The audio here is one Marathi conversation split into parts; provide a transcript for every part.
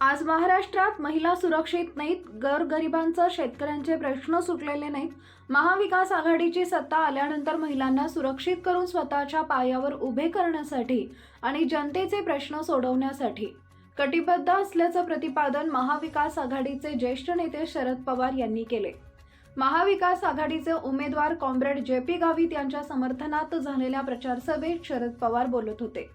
आज महाराष्ट्रात महिला सुरक्षित नाहीत गरगरिबांचं शेतकऱ्यांचे प्रश्न सुटलेले नाहीत. महाविकास आघाडीची सत्ता आल्यानंतर महिलांना सुरक्षित करून स्वतःच्या पायावर उभे करण्यासाठी आणि जनतेचे प्रश्न सोडवण्यासाठी. कटिबद्ध असल्याचं प्रतिपादन महाविकास आघाडीचे ज्येष्ठ नेते शरद पवार यांनी केले. महाविकास आघाडीचे उमेदवार कॉम्रेड जे पी गावित यांच्या समर्थनात झालेल्या प्रचारसभेत शरद पवार बोलत होते.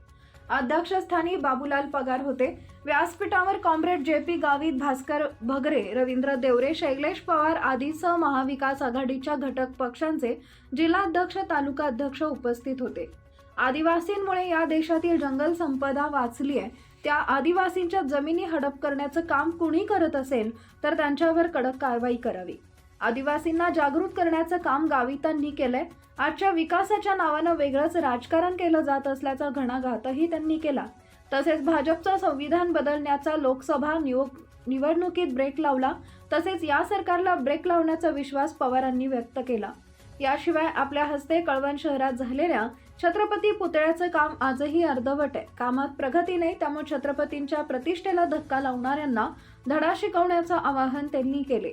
अध्यक्षस्थानी बाबूलाल पगार होते. व्यासपीठावर comrade J P Gavit Bhaskar Bhagare Ravindra Deore Shailesh Pawar आदीसह Maha Vikas आघाडीच्या घटक पक्षांचे जिल्हाध्यक्ष तालुका अध्यक्ष उपस्थित होते. आदिवासींमुळे या देशातील जंगल संपदा वाचली आहे त्या आदिवासींच्या जमिनी हडप करण्याचं काम कुणी करत असेल तर त्यांच्यावर कडक कारवाई करावी. आदिवासींना जागृत करण्याचं काम गावितांनी केलंय. आजच्या विकासाच्या नावानं वेगळंच राजकारण केलं जात असल्याचा घणाघातही त्यांनी केला. तसेच भाजपचं संविधान बदलण्याचा लोकसभा नियोग निवडणुकीत ब्रेक लावला. तसेच या सरकारला ब्रेक लावण्याचा विश्वास पवारांनी व्यक्त केला. याशिवाय आपल्या हस्ते कळवण शहरात झालेल्या छत्रपती पुतळ्याचं काम आजही अर्धवट आहे. कामात प्रगती नाही त्यामुळे छत्रपतींच्या प्रतिष्ठेला धक्का लावणाऱ्यांना धडा शिकवण्याचं आवाहन त्यांनी केले.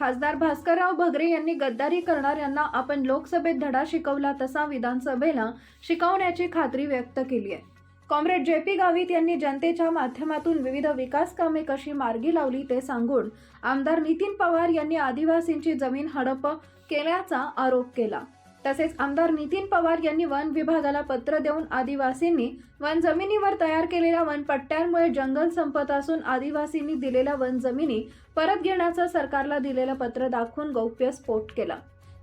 खासदार भास्करराव भगरे यांनी गद्दारी करणाऱ्यांना आपण लोकसभेत धडा शिकवला तसा विधानसभेला शिकवण्याची खात्री व्यक्त केली आहे. कॉम्रेड जे पी गावित यांनी जनतेच्या माध्यमातून विविध विकास कामे कशी मार्गी लावली ते सांगून आमदार नितीन पवार यांनी आदिवासींची जमीन हडप केल्याचा आरोप केला. तसेच आमदार नितीन पवार यांनी वन विभागाला पत्र देऊन आदिवासींनी वन जमिनीवर तयार केलेल्या वनपट्ट्यांमुळे जंगल संपत असून आदिवासींनी दिलेल्या वन जमिनी परत घेण्याचं सरकारला दिलेलं पत्र दाखवून गौप्यस्फोट केला.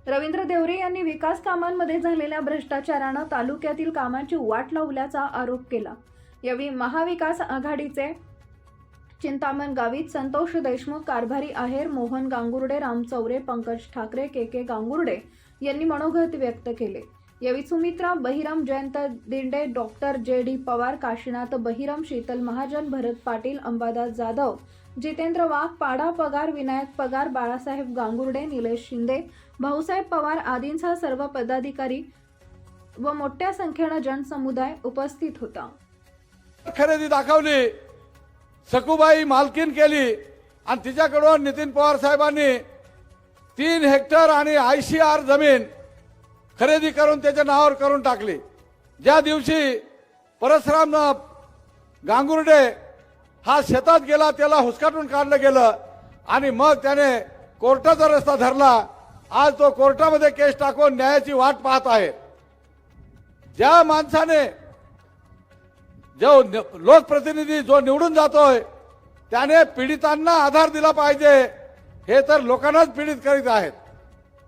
रवींद्र देवरे यांनी विकास कामांमध्ये झालेल्या भ्रष्टाचारानं तालुक्यातील कामांची वाट लावल्याचा आरोप केला. यावेळी महाविकास आघाडीचे चिंतामण गावित संतोष देशमुख कारभारी आहेर मोहन गांगुर्डे राम चौरे पंकज ठाकरे के के गांगुर्डे यांनी मनोगत व्यक्त केले. यावेळी Sumitra Bahiram Jayant Dinde doctor J D Pawar Kashinath Bahiram Sheetal Mahajan Bharat Patil Ambadas Jadhav Jitendra Wagh Pada Pagar Vinayak पगार बाळासाहेब गांगुर्डे निलेश शिंदे भाऊसाहेब पवार आदींसह सर्व पदाधिकारी व मोठ्या संख्येनं जनसमुदाय उपस्थित होता. खरेदी दाखवली. सकुबाई मालकीन केली. आणि तिच्याकडून नितीन पवार साहेबांनी तीन हेक्टर आणि आय सी आर जमीन खरेदी करून त्याच्या नावावर करून टाकली. ज्या दिवशी परशुराम गांगुर्डे हा शेतात गेला त्याला हुसकाटून काढलं गेलं आणि मग त्याने कोर्टाचा रस्ता धरला. आज तो कोर्टामध्ये केस टाकून न्यायाची वाट पाहत आहे. ज्या माणसाने जो लोकप्रतिनिधी जो निवडून जातोय त्याने पीडितांना आधार दिला पाहिजे. हे तर लोकांनाच पीडित करीत आहेत.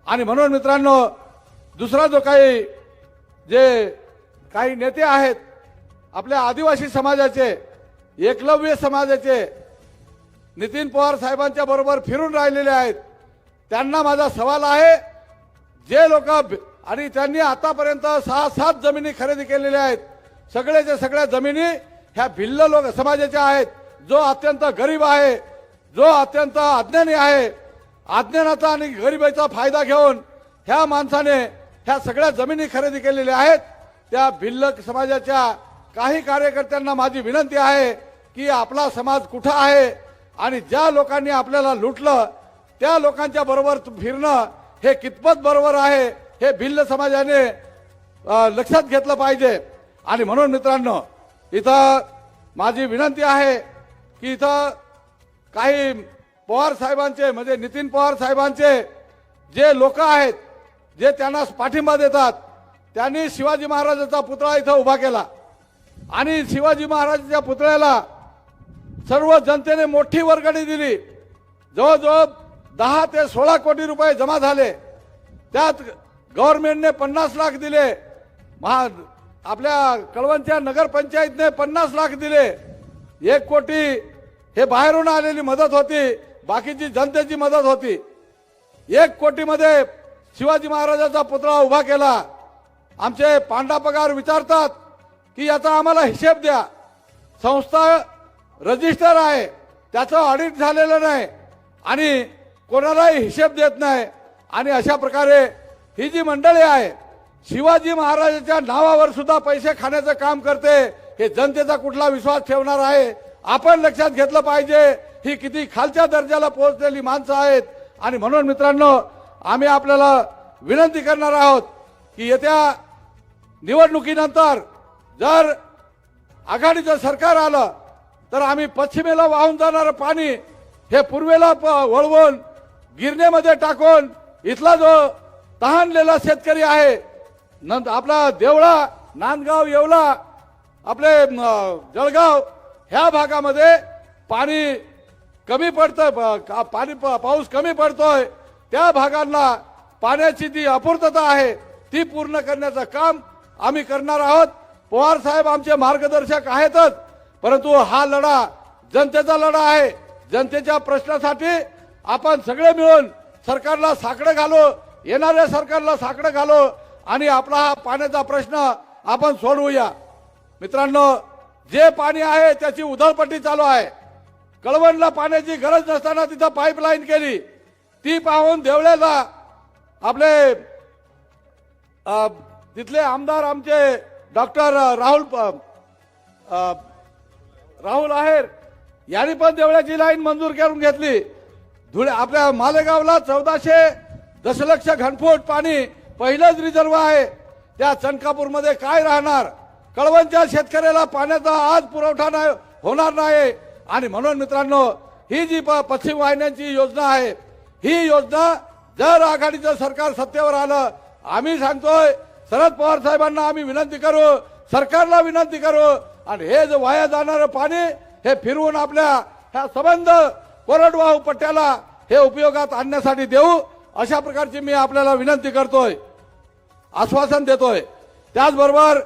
आणि म्हणून मित्रांनो दुसरा जो काही जे काही नेते आहेत आपल्या आदिवासी समाजाचे एकलव्य समाजाचे नितीन पवार साहेबांच्या बरोबर फिरून राहिलेले आहेत त्यांना माझा सवाल आहे जे लोक आणि त्यांनी आतापर्यंत सहा सात जमिनी खरेदी केलेल्या आहेत सगळ्याच्या सगळ्या जमिनी ह्या भिल्ल लोक समाजाच्या आहेत जो अत्यंत गरीब आहे जो अत्यंत अज्ञानी आहे अज्ञानाचा आणि गरिबीचा फायदा घेऊन ह्या माणसाने ह्या सगळ्या जमिनी खरेदी केलेल्या आहेत. त्या भिल्ल समाजाच्या काही कार्यकर्त्यांना माझी विनंती आहे की आपला समाज कुठं आहे आणि ज्या लोकांनी आपल्याला लुटलं त्या लोकांच्या बरोबर फिरणं हे कितपत बरोबर आहे हे भिल्ल समाजाने लक्षात घेतलं पाहिजे. आणि म्हणून मित्रांनो इथं माझी विनंती आहे की इथं काही पवार साहेबांचे म्हणजे नितीन पवार साहेबांचे जे लोक आहेत जे त्यांना पाठिंबा देतात त्यांनी शिवाजी महाराजाचा पुतळा इथं उभा केला. आणि शिवाजी महाराजांच्या पुतळ्याला सर्व जनतेने मोठी वर्गणी दिली. जवळजवळ दहा ते सोळा कोटी रुपये जमा झाले. त्यात गव्हर्नमेंटने पन्नास लाख दिले. महा आपल्या कळवणच्या नगरपंचायतने पन्नास लाख दिले. एक कोटी हे बाहेरून आलेली मदत होती. बाकीची जनतेची मदत होती. एक कोटीमध्ये शिवाजी महाराजाचा पुतळा उभा केला. आमचे पांडा पगार विचारतात की याचा आम्हाला हिशेब द्या. संस्था रजिस्टर आहे. त्याचं ऑडिट झालेलं नाही. आणि कोणालाही हिशेब देत नाही. आणि अशा प्रकारे ही जी मंडळी आहे शिवाजी महाराजांच्या नावावर सुद्धा पैसे खाण्याचं काम करते हे जनतेचा कुठला विश्वास ठेवणार आहे? आपण लक्षात घेतलं पाहिजे ही किती खालच्या दर्जाला पोहोचलेली माणसं आहेत. आणि म्हणून मित्रांनो आम्ही आपल्याला विनंती करणार आहोत की येत्या निवडणुकीनंतर जर आघाडीचं सरकार आलं तर आम्ही पश्चिमेला वाहून जाणारं पाणी हे पूर्वेला प- वळवून गिरणेमध्ये टाकून इथला जो तहानलेला शेतकरी आहे नंतर आपला देवळा नांदगाव येवला आपले जळगाव ह्या भागामध्ये पाणी कमी पडतं का- पाणी प- पाऊस कमी पडतोय त्या भागांना पाण्याची जी अपूर्तता आहे ती पूर्ण करण्याचं काम आम्ही करणार आहोत. पवार साहेब आमचे मार्गदर्शक आहेतच परंतु हा लढा जनतेचा लढा आहे. जनतेच्या प्रश्नासाठी आपण सगळे मिळून सरकारला साकडं घालो येणाऱ्या सरकारला साकडं घालो आणि आपला हा पाण्याचा प्रश्न आपण सोडवूया. मित्रांनो जे पाणी आहे त्याची उधळपट्टी चालू आहे. कळवणला पाण्याची गरज नसताना तिथं पाईपलाईन केली. ती पाहून देवळ्याला आपले तिथले आमदार आमचे डॉक्टर राहुल राहुल आहेर यांनी पण देवळ्याची लाईन मंजूर करून घेतली. धुळे आपल्या मालेगावला चौदाशे दशलक्ष घनफूट पाणी पहिलंच रिझर्व आहे. त्या चणकापूरमध्ये काय राहणार? कळवणच्या शेतकऱ्याला पाण्याचा आज पुरवठा नाही होणार नाही. आणि म्हणून मित्रांनो ही जी प- पश्चिम वाहिन्यांची योजना आहे ही योजना जर आघाडीचं सरकार सत्तेवर आलं आम्ही सांगतोय शरद पवार साहेबांना आम्ही विनंती करू सरकारला विनंती करू आणि हे जे वाया जाणारं पाणी हे फिरवून आपल्या ह्या संबंध कोरडवाहू पट्ट्याला हे उपयोगात आणण्यासाठी देऊ अशा प्रकारची मी आपल्याला विनंती करतोय आश्वासन देतोय. त्याचबरोबर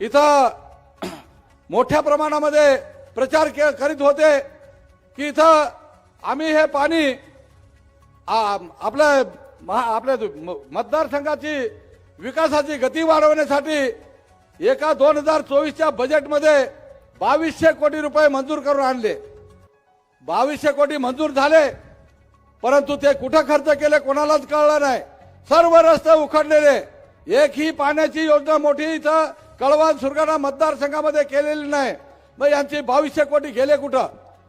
इथं मोठ्या प्रमाणामध्ये प्रचार के करीत होते की इथं आम्ही हे पाणी आपल्या महा- आपल्या म- मतदारसंघाची विकासाची गती वाढवण्यासाठी एका दोन हजार चोवीसच्या बजेटमध्ये बावीसशे कोटी रुपये मंजूर करून आणले. बावीसशे कोटी मंजूर झाले परंतु ते कुठं खर्च केले कोणालाच कळलं नाही. सर्व रस्ते उखडलेले. एकही पाण्याची योजना मोठी इथं कळवण सुरगाणा मतदारसंघामध्ये केलेली नाही. मग यांची बावीसशे कोटी गेले कुठं?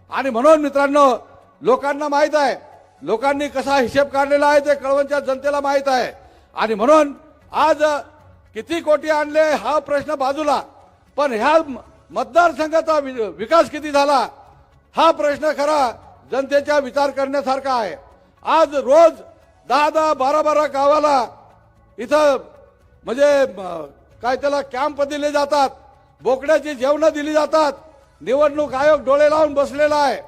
आणि म्हणून मित्रांनो लोकांना माहीत आहे लोकांनी कसा हिशेब काढलेला आहे ते कळवणच्या जनतेला माहीत आहे. आणि म्हणून आज किती कोटी आणले हा प्रश्न बाजूला. पण ह्या मतदारसंघाचा वि- विकास किती झाला? हा प्रश्न खरा जनतेचा विचार करण्यासारखा आहे. आज रोज दहा दहा बारा बारा गावाला इथं म्हणजे काय त्याला कॅम्प दिले जातात बोकड्याची जेवणं दिली जातात निवडणूक आयोग डोळे लावून बसलेला आहे.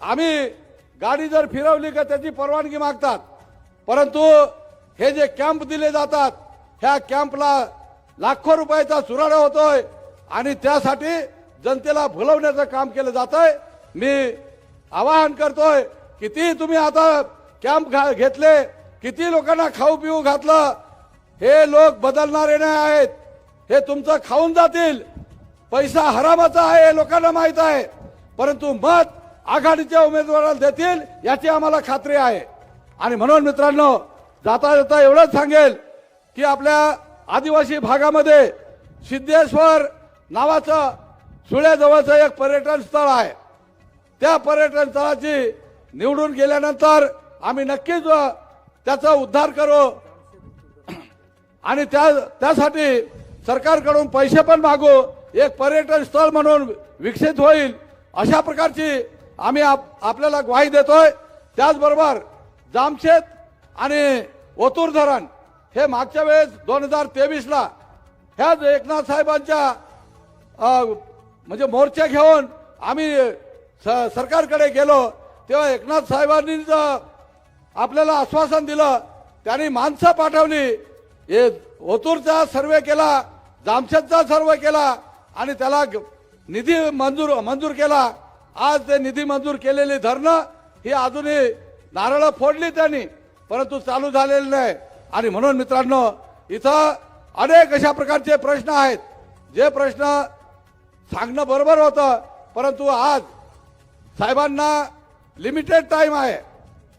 आम्ही गाडी जर फिरवली का त्याची परवानगी मागतात परंतु हे जे कॅम्प दिले जातात ह्या कॅम्पला लाखो रुपयाचा चुराडा होतोय आणि त्यासाठी जनतेला भुलवण्याचं काम केलं जात आहे मी आवाहन करतोय किती तुम्ही आता कॅम्प घा- घेतले किती लोकांना खाऊ पिऊ घातलं हे लोक बदलणारे नाही आहेत. हे तुमचं खाऊन जातील. पैसा हरामाचा आहे हे लोकांना माहीत आहे. परंतु मत आघाडीच्या उमेदवाराला देतील याची आम्हाला खात्री आहे. आणि म्हणून मित्रांनो जाता जाता एवढंच सांगेल की आपल्या आदिवासी भागामध्ये सिद्धेश्वर नावाचं सुळ्याजवळचं एक पर्यटन स्थळ आहे. त्या पर्यटन स्थळाची निवडून गेल्यानंतर आम्ही नक्कीच त्याचा उद्धार करू. आणि त्या त्यासाठी सरकारकडून पैसे पण मागू एक पर्यटन स्थळ म्हणून विकसित होईल अशा प्रकारची आम्ही आप, आपल्याला ग्वाही देतोय. त्याचबरोबर जामशेत आणि ओतूर धरण हे मागच्या वेळेस दोन हजार तेवीसला ह्याच एकनाथ साहेबांच्या म्हणजे मोर्चा घेऊन आम्ही स- सरकारकडे गेलो. तेव्हा एकनाथ साहेबांनी आपल्याला आश्वासन दिलं. त्यांनी माणसं पाठवली. हे ओतूरचा सर्वे केला जामशेदचा सर्वे केला आणि त्याला निधी मंजूर मंजूर केला. आज ते निधी मंजूर केलेली धरणं ही अजूनही नारळ फोडली त्यांनी परंतु चालू झालेली नाही. आणि म्हणून मित्रांनो इथं अनेक अशा प्रकारचे प्रश्न आहेत. जे प्रश्न सांगणं बरोबर होतं परंतु आज साहेबांना लिमिटेड टाइम आहे.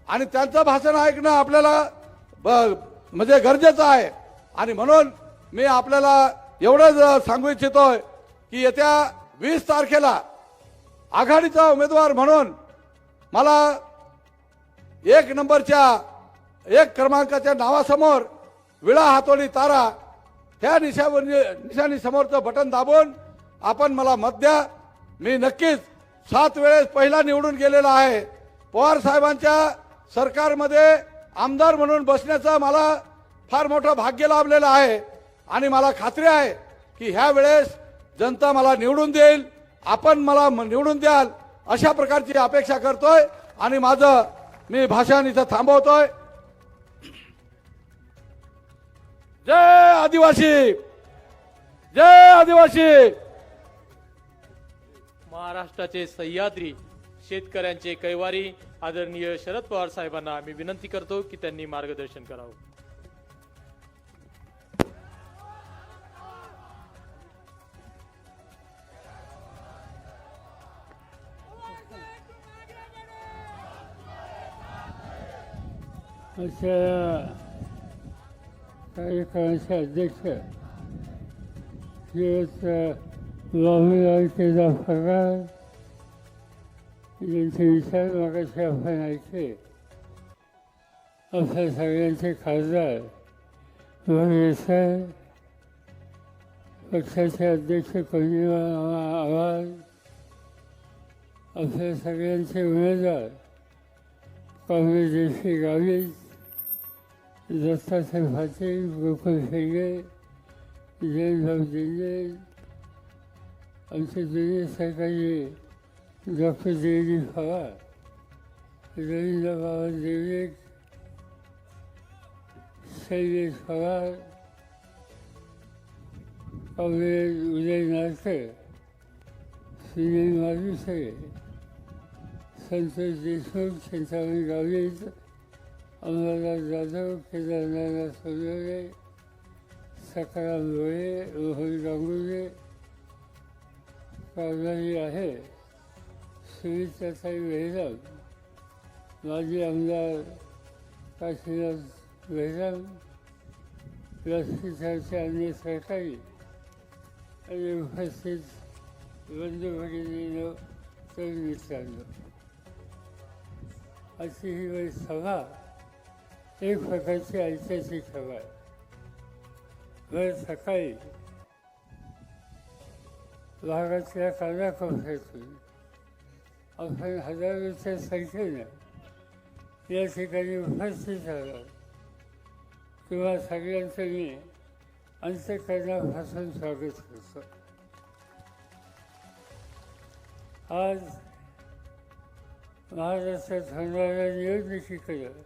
आणि त्यांचं भाषण ऐकणं आपल्याला ब- म्हणजे गरजेचं आहे. आणि म्हणून मी आपल्याला एवढंच सांगू इच्छितोय की येत्या वीस तारखेला आघाडीचा उमेदवार म्हणून मला एक नंबरच्या एक क्रमांकाच्या नावासमोर विळा हातोडी तारा त्या निशावर निशाणीसमोरचं बटन दाबून आपण मला मत द्या. मी नक्कीच सात वेळेस पहिला निवडून गेलेला आहे. पवार साहेबांच्या सरकारमध्ये आमदार म्हणून बसण्याचं मला फार मोठं भाग्य लाभलेलं आहे. आणि मला खात्री आहे की ह्या वेळेस जनता मला निवडून देईल. आपण मला म- निवडून द्याल अशा प्रकारची अपेक्षा करतोय. आणि माझं मी भाषण इथं थांबवतोय. जय आदिवासी! जय आदिवासी! महाराष्ट्राचे सह्याद्री शेतकऱ्यांचे कैवारी आदरणीय शरद पवार साहेबांना मी विनंती करतो की त्यांनी मार्गदर्शन करावं. अशा कार्यक्रमाचे अध्यक्ष श्रीयुत बाबूराव ज्यांचे विचार मागाशी आपण ऐकले आपल्या सगळ्यांचे खासदार वगैरे पक्षाचे अध्यक्ष कोणीवा आवाज आपल्या सगळ्यांचे उमेदवार काँग्रेस काँग्रेसचे गावीत दत्तासाहेब पाटील गोकुळ शेंगे जयभाऊ दिंडे आमचे जुने सरकारी डॉक्टर देवी पवार रवींद्र बाबा देवे शैलेश पवार काँग्रेस उदय नारकर सुनील मालुसरे संतोष देशमुख चिंतामणी गावित अमरनाथ जाधव केदारनाथ सोनवणे सकाराम लोळे रोहन गांगुर्डे कारभारी आहे सुमित्राताई बेहराम माजी आमदार काशीनाथ बेहराम व्यासपीठाचे अन्य सहकारी आणि उपस्थित बंधू तर मित्रांनो अशी ही वेळ सभा एक प्रकारची ऐतिहासिक सभा आहे. वेळ सकाळी भागातल्या कानाकोपऱ्यातून आपण हजारोच्या संख्येनं या ठिकाणी उपस्थित झालो. किंवा सगळ्यांचं मी अंत्यकरणापासून स्वागत करतो. आज महाराष्ट्रात होणाऱ्या निवडणुकीकडं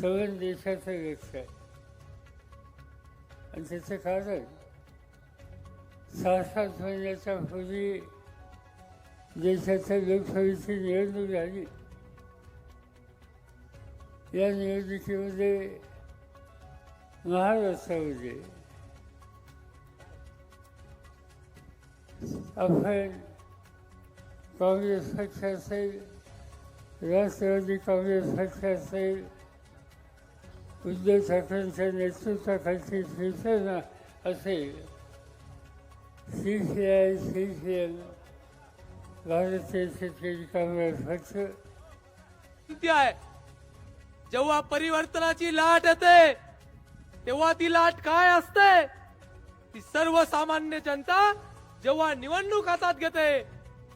सवन देशाचं लक्ष आहे. आणि त्याचं कारण सहा सात महिन्याच्या पूर्वी देशाच्या लोकसभेची निवडणूक झाली. या निवडणुकीमध्ये महाराष्ट्रामध्ये आपण काँग्रेस पक्ष असेल राष्ट्रवादी काँग्रेस पक्ष असेल उद्धव ठाकरेंच्या नेतृत्वाखालची शिवसेना असेल C C I C C L भारतीय शेतकरी आहे? जेव्हा परिवर्तनाची लाट येते तेव्हा ती लाट काय असते? ती सर्वसामान्य जनता जेव्हा निवडणूक हातात घेते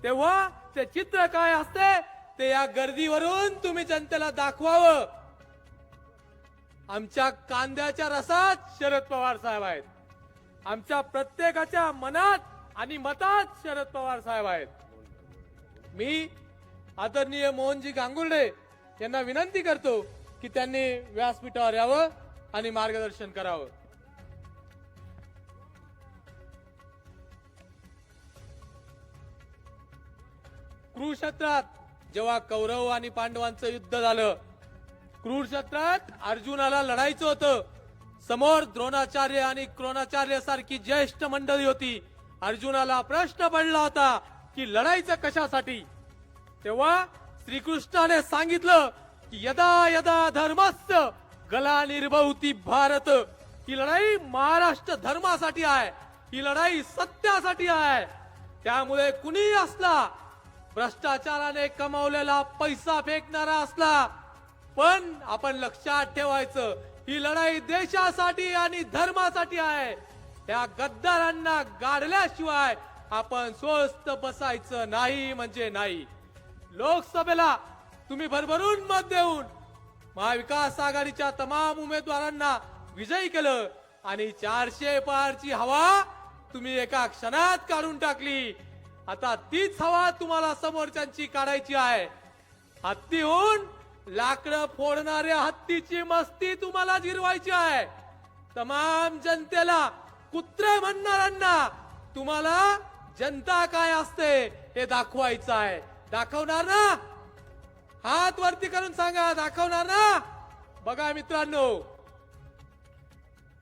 तेव्हा ते चित्र काय असते? ते या गर्दीवरून तुम्ही जनतेला दाखवावं. आमच्या कांद्याच्या रसात शरद पवार साहेब आहेत. आमच्या प्रत्येकाच्या मनात आणि मतात शरद पवार साहेब आहेत. मी आदरणीय मोहनजी गांगुर्डे यांना विनंती करतो की त्यांनी व्यासपीठावर यावं आणि मार्गदर्शन करावं. कुरुक्षेत्रात जेव्हा कौरव आणि पांडवांचं युद्ध झालं कुरुक्षेत्रात अर्जुनाला लढायचं होतं. समोर द्रोणाचार्य आणि क्रोणाचार्य सारखी ज्येष्ठ मंडळी होती. अर्जुनाला प्रश्न पडला होता की लढायचं कशासाठी? तेव्हा श्रीकृष्णाने सांगितलं की यदा यदा धर्मस्य गला निर्भवती भारत ही लढाई महाराष्ट्र धर्मासाठी आहे ही लढाई सत्यासाठी आहे. त्यामुळे कुणी असला भ्रष्टाचाराने कमावलेला पैसा फेकणारा असला पण आपण लक्षात ठेवायचं ही लढाई देशासाठी आणि धर्मासाठी आहे. त्या गद्दारांना गाडल्याशिवाय आपण स्वस्त बसायचं नाही म्हणजे नाही. लोकसभेला तुम्ही भरभरून मत देऊन महाविकास आघाडीच्या तमाम उमेदवारांना विजयी केलं आणि चारशे पारची हवा तुम्ही एका क्षणात काढून टाकली. आता तीच हवा तुम्हाला समोरच्यांची काढायची आहे. हत्ती होऊन लाकडं फोडणाऱ्या हत्तीची मस्ती तुम्हाला जिरवायची आहे. तमाम जनतेला कुत्रे म्हणणाऱ्यांना तुम्हाला जनता काय असते हे दाखवायचं आहे. दाखवणार ना? हात वरती करून सांगा दाखवणार ना? बघा मित्रांनो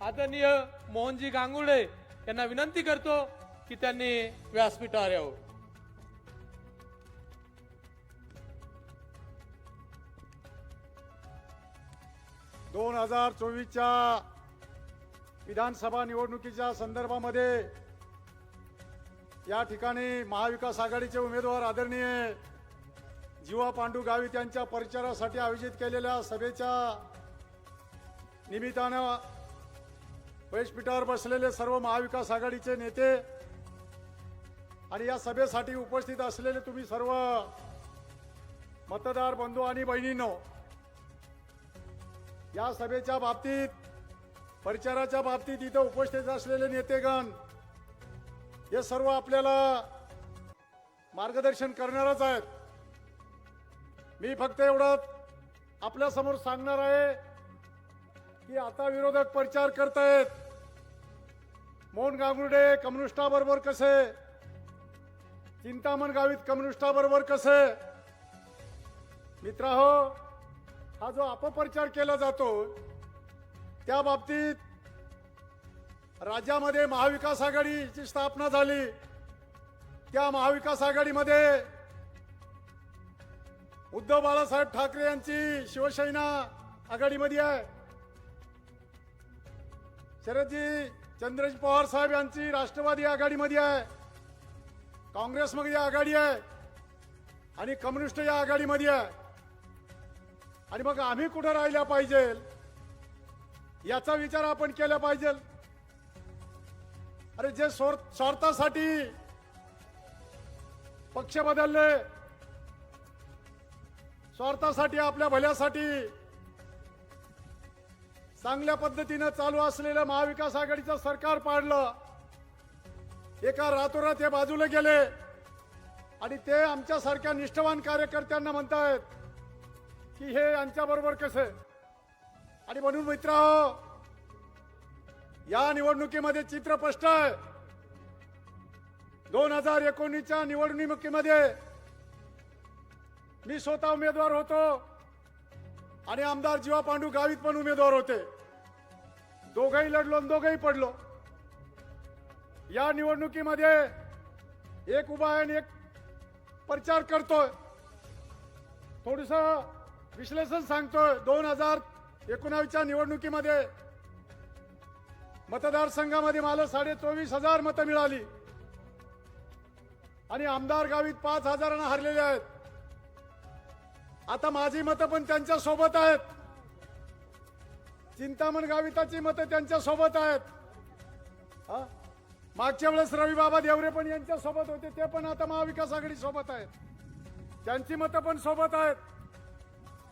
आदरणीय मोहनजी गांगुळे यांना विनंती करतो की त्यांनी व्यासपीठावर यावं. दोन हजार चोवीसच्या विधानसभा निवडणुकीच्या संदर्भामध्ये या ठिकाणी महाविकास आघाडीचे उमेदवार आदरणीय जीवा पांडू गावित यांच्या परिचारासाठी आयोजित केलेल्या सभेच्या निमित्तानं व्यासपीठावर बसलेले सर्व महाविकास आघाडीचे नेते आणि या सभेसाठी उपस्थित असलेले तुम्ही सर्व मतदार बंधू आणि बहिणींनो या सभेच्या बाबतीत परिचाराच्या बाबतीत इथं उपस्थित असलेले नेतेगण हे सर्व आपल्याला मार्गदर्शन करणारच आहेत. मी फक्त एवढं आपल्यासमोर सांगणार आहे की आता विरोधक प्रचार करतायत. मोहन गांगुर्डे कम्युनिस्टाबरोबर कसे? चिंतामण गावीत कम्युनिस्टाबरोबर कसे? मित्राहो हा जो अपप्रचार केला जातो त्या बाबतीत राज्यामध्ये महाविकास आघाडीची स्थापना झाली. त्या महाविकास आघाडीमध्ये उद्धव बाळासाहेब ठाकरे यांची शिवसेना आघाडीमध्ये आहे. शरदजी चंद्रजी पवार साहेब यांची राष्ट्रवादी आघाडीमध्ये आहे. काँग्रेसमध्ये आघाडी आहे. आणि कम्युनिस्ट या आघाडीमध्ये आहे. आणि मग आम्ही कुठं राहिल्या पाहिजे? याचा विचार आपण केला पाहिजे. अरे जे स्वार्थासाठी पक्ष बदलले स्वार्थासाठी आपल्या भल्यासाठी चांगल्या पद्धतीनं चालू असलेलं महाविकास आघाडीचं सरकार पाडलं. एका रातोरात हे बाजूला गेले. आणि ते आमच्यासारख्या निष्ठवान कार्यकर्त्यांना म्हणतायत की हे यांच्याबरोबर कसे? आणि म्हणून मित्र या निवडणुकीमध्ये चित्र स्पष्ट आहे. दोन हजार एकोणीसच्या निवडणुकीमध्ये मी स्वतः उमेदवार होतो आणि आमदार जीवा पांडू गावीत पण उमेदवार होते. दोघही लढलो आणि पडलो. या निवडणुकीमध्ये एक उभा आहे आणि एक प्रचार करतोय. थोडस विश्लेषण सांगतोय. दोन हजार एकोणावीसच्या निवडणुकीमध्ये मतदारसंघामध्ये मला साडे चोवीस हजार मतं मिळाली. आणि आमदार गावीत पाच हजारांना हरलेले आहेत. आता माझी मतं पण त्यांच्यासोबत आहेत. चिंतामण गाविताची मतं त्यांच्यासोबत आहेत मागच्या वेळेस रविबाबा देवरे पण यांच्या सोबत होते ते पण आता महाविकास आघाडी सोबत आहेत. त्यांची मतं पण सोबत आहेत.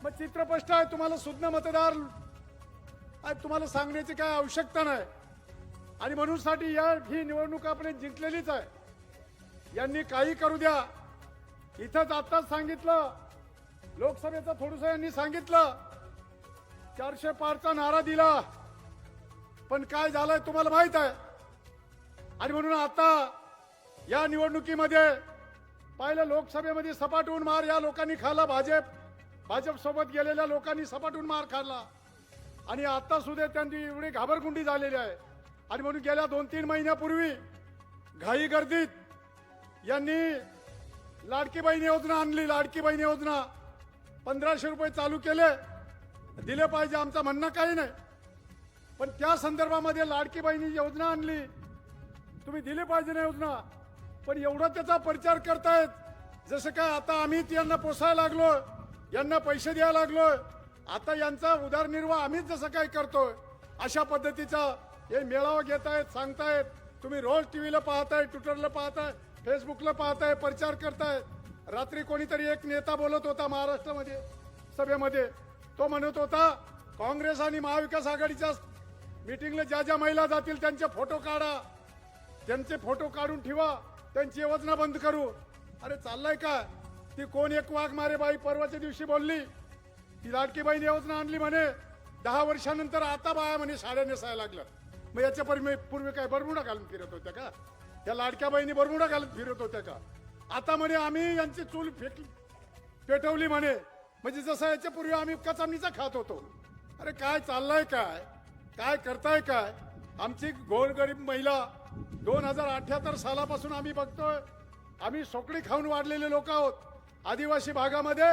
मग चित्रपष्ट आहे तुम्हाला सुज्ञ मतदार तुम्हाला सांगण्याची काय आवश्यकता नाही. आणि म्हणून साठी या ही निवडणूक आपण जिंकलेलीच आहे. यांनी काही करू द्या. इथंच आत्ताच सांगितलं. लोकसभेचं थोडस यांनी सांगितलं. चारशे पारचा नारा दिला. पण काय झालंय तुम्हाला माहीत आहे? आणि म्हणून आता या निवडणुकीमध्ये पाहिलं लोकसभेमध्ये सपाटून मार या लोकांनी खाल्ला भाजप. भाजप सोबत गेलेल्या लोकांनी सपाटून मार खाल्ला. आणि आता सुद्धा त्यांची एवढी घाबरगुंडी झालेली आहे. आणि म्हणून गेल्या दोन तीन महिन्यापूर्वी घाई गर्दीत यांनी लाडकी बहीण योजना आणली. लाडकी बहीण योजना पंधराशे रुपये चालू केले. दिले पाहिजे आमचं म्हणणं काही नाही. पण त्या संदर्भामध्ये लाडकी बहिणी योजना आणली. तुम्ही दिली पाहिजे ना योजना. पण एवढा त्याचा प्रचार करतायत. जसं काय आता आम्ही यांना पोसायला लागलो यांना पैसे द्यायला लागलो. आता यांचा उदरनिर्वाह आम्हीच जसं काय करतोय अशा पद्धतीचा हे मेळावा घेत आहेत सांगतायत. तुम्ही रोज टीव्हीला पाहताय ट्विटरला पाहताय फेसबुकला पाहताय प्रचार करताय. रात्री कोणीतरी एक नेता बोलत होता महाराष्ट्रामध्ये सभेमध्ये. तो म्हणत होता काँग्रेस आणि महाविकास आघाडीच्या मिटिंगला ज्या ज्या महिला जातील त्यांचे फोटो काढा. त्यांचे फोटो काढून ठेवा. त्यांची योजना बंद करू. अरे चाललाय का? ती कोण एक वाघ मारे बाई परवाच्या दिवशी बोलली. ती लाडकी योजना आणली म्हणे. दहा वर्षानंतर आता बाया म्हणे साड्या नेसायला लागल्या मग याच्या पूर्वी पूर्वी काय बरमुडा घालून फिरत होत्या का? त्या लाडक्या बाईंनी बरमुडा घालून फिरत होत्या का? आता म्हणे आम्ही यांची चूल फेकली पेटवली म्हणे. म्हणजे जसं याच्या पूर्वी आम्ही कचामणीचा खात होतो. अरे काय चाललंय काय? काय करताय काय? आमची गोरगरीब महिला दोन हजार अठ्याहत्तर सालापासून आम्ही बघतोय. आम्ही सोकडी खाऊन वाढलेले लोक आहोत. आदिवासी भागामध्ये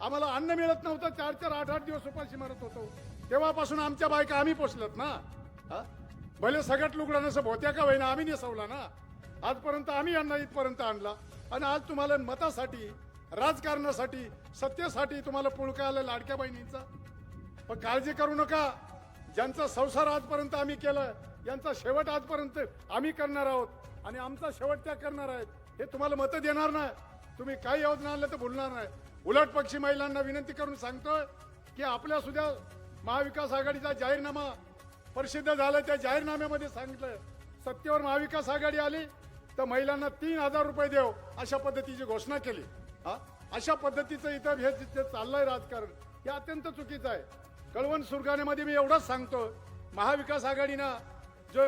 आम्हाला अन्न मिळत नव्हतं. चार चार आठ आठ दिवस उपाशी मारत होतो. तेव्हापासून आमच्या बायका आम्ही पोचलत ना? हा? भले सगळ्यात लुगडा नसं भोत्या का होईना आम्ही नेसवला ना. आजपर्यंत आम्ही यांना इथपर्यंत आणला. आणि आज तुम्हाला मतासाठी राजकारणासाठी सत्तेसाठी तुम्हाला पुळका आलं लाडक्या बहिणींचा. पण काळजी करू नका. ज्यांचा संसार आजपर्यंत आम्ही केलं यांचा शेवट आजपर्यंत आम्ही करणार आहोत. आणि आमचा शेवट त्या करणार आहेत. हे तुम्हाला मतं देणार नाही. तुम्ही काही योजना आणल्या तर भुलणार नाही. उलट पक्षी महिलांना विनंती करून सांगतोय की आपल्या सुद्धा महाविकास आघाडीचा जाहीरनामा प्रसिद्ध झालं त्या जाहीरनाम्यामध्ये सांगितलं सत्तेवर महाविकास आघाडी आली तर महिलांना तीन हजार रुपये देव अशा पद्धतीची घोषणा केली. हा? अशा पद्धतीचं इथं हे जे चाललंय राजकारण हे अत्यंत चुकीचं आहे. कळवण सुरगाण्यामध्ये मी एवढंच सांगतो महाविकास आघाडीनं जो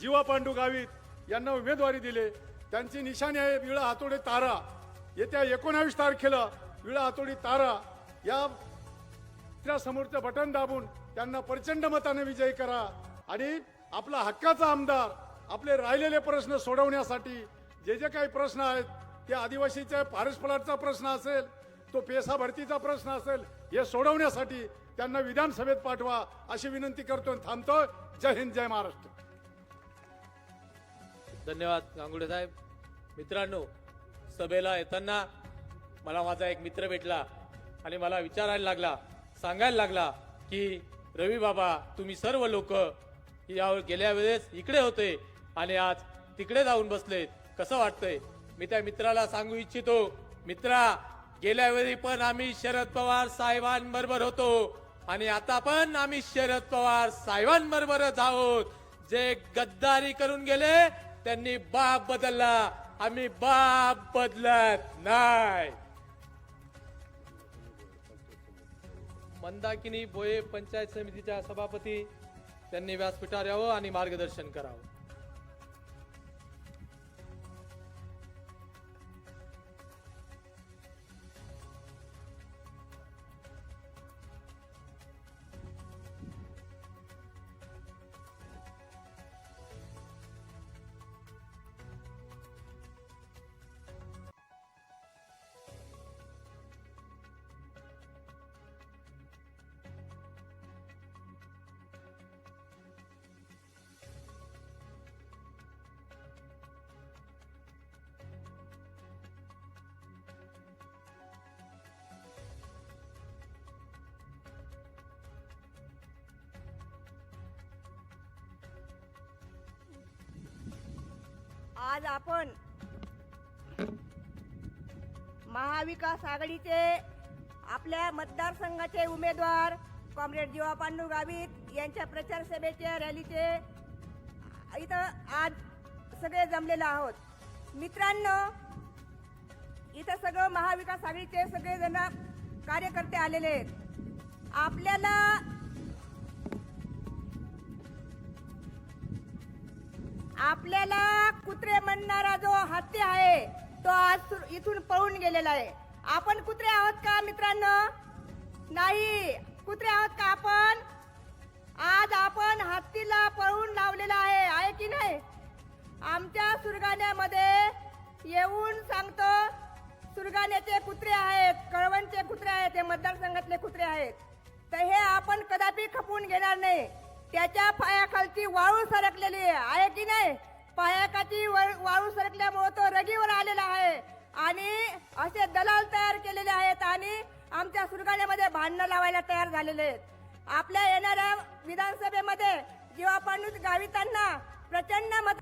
जीवा पांडू गावित यांना उमेदवारी दिली त्यांची निशाणी आहे विळा हातोडे तारा. येत्या एकोणावीस तारखेला विळा हातोडी तारा या त्या समोरचं बटन दाबून त्यांना प्रचंड मताने विजयी करा. आणि आपला हक्काचा आमदार आपले राहिलेले प्रश्न सोडवण्यासाठी जे जे काही प्रश्न आहेत ते आदिवासीच्या पारसपलाटचा प्रश्न असेल तो पेसा भरतीचा प्रश्न असेल हे सोडवण्यासाठी त्यांना विधानसभेत पाठवा अशी विनंती करतो आणि थांबतोय. जय हिंद जय महाराष्ट्र. धन्यवाद गांगुडे साहेब. मित्रांनो सभेला येताना मला माझा एक मित्र भेटला आणि मला विचारायला लागला सांगायला लागला की रवी बाबा तुम्ही सर्व लोक या गेल्या वेळेस इकडे होते आणि आज तिकडे जाऊन बसलेत. कसं वाटतंय? मी त्या मित्राला सांगू इच्छितो. मित्रा गेल्या वेळी पण आम्ही शरद पवार साहेबांबरोबर होतो आणि आता पण आम्ही शरद पवार साहेबांबरोबरच आहोत. जे गद्दारी करून गेले त्यांनी बाप बदलला. आम्ही बाप बदलत नाही. मंदाकिनी भोये पंचायत समितीच्या सभापती त्यांनी व्यासपीठावर यावं आणि मार्गदर्शन करावं. आज आपण महाविकास आघाडीचे आपल्या मतदारसंघाचे उमेदवार कॉम्रेड जीवा पांडू गावित यांच्या प्रचार सभेच्या रॅलीचे इथं आज सगळे जमलेलो आहोत. मित्रांनो इथं सगळं महाविकास आघाडीचे सगळे जण कार्यकर्ते आलेले आहेत. आपल्याला आपल्याला कुत्रे म्हणणारा जो हत्ती आहे तो आज इथून पळून गेलेला आहे. आपण कुत्रे आहोत का मित्रांनो? नाही. कुत्रे आहोत का आपण? आज आपण हत्तीला पळून लावलेला आहे. आहे की नाही? आमच्या सुरगाण्यामध्ये येऊन सांगतो सुरगाण्याचे कुत्रे आहेत कळवणचे कुत्रे आहेत हे मतदारसंघातले कुत्रे आहेत. तर हे आपण कदापि खपवून घेणार नाही. त्याच्या पायाखालची वाळू सरकलेली आहे की नाही? पायाकाची वाळू सरकल्यामुळे तो रगीवर आलेला आहे. आणि असे दलाल तयार केलेले आहेत आणि आमच्या सुरगाण्यामध्ये भांडणं लावायला तयार झालेले आहेत. आपल्या येणाऱ्या विधानसभेमध्ये जेव्हा आपण गावितांना प्रचंड मत